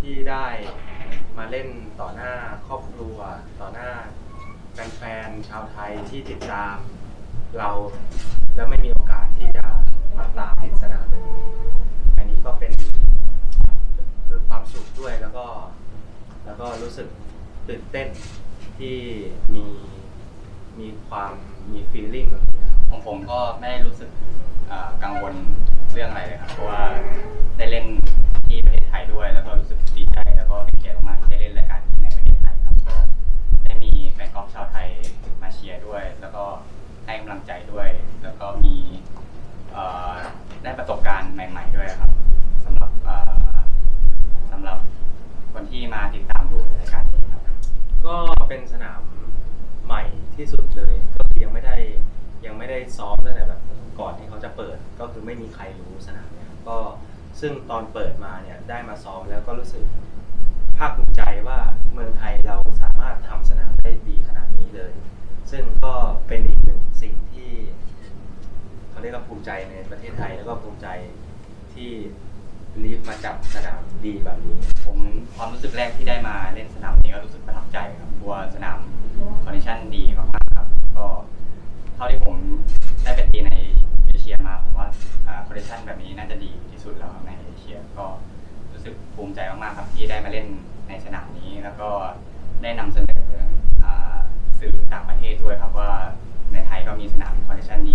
ที่ได้มาเล่นต่อหน้าครอบครัว ต่อหน้าแฟนๆชาวไทยที่ติดตาม เราแล้วไม่มีโอกาสที่จะมาตามที่สนามเลยอันนี้ก็เป็นคือความสุขด้วยแล้วก็ แล้วก็รู้สึกตื่นเต้นที่มีมีความมีฟีลลิ่งแบบนี้ ของผมก็ไม่รู้สึกอ่ากังวลเรื่องอะไรเลยครับ เพราะว่า ใหม่ ๆ ด้วยครับสำหรับเอ่อสำหรับคนที่มาติดตามดูรายการนี้ครับ ก็เป็นสนามใหม่ที่สุดเลย ก็คือยังไม่ได้ยังไม่ได้ซ้อมตั้งแต่แบบก่อนที่เขาจะเปิด ก็คือไม่มีใครรู้สนามเนี่ยก็ซึ่งตอนเปิดมาเนี่ยได้มาซ้อมแล้วก็รู้สึกภาคภูมิใจว่าเมืองไทยเราสามารถทำสนามได้ดีขนาดนี้เลย ซึ่งก็เป็นอีกหนึ่งสิ่งที่ เขาเรียกว่าภูมิใจในประเทศไทยแล้วก็ภูมิใจ ที่ลีฟมาจับสนามดีแบบนี้ ผมความรู้สึกแรกที่ได้มาเล่นสนามนี้ก็รู้สึกประทับใจครับเพราะว่าสนามคอนดิชันดีมากๆครับ ก็เท่าที่ผมได้ไปตีในเอเชียมาผมว่าคอนดิชันแบบนี้น่าจะดีที่สุดแล้วในเอเชีย ก็รู้สึกภูมิใจมากๆครับที่ได้มาเล่นในสนามนี้ แล้วก็ได้นำเสนออ่าสื่อต่างประเทศด้วยครับว่าในไทยก็มีสนามคอนดิชันดี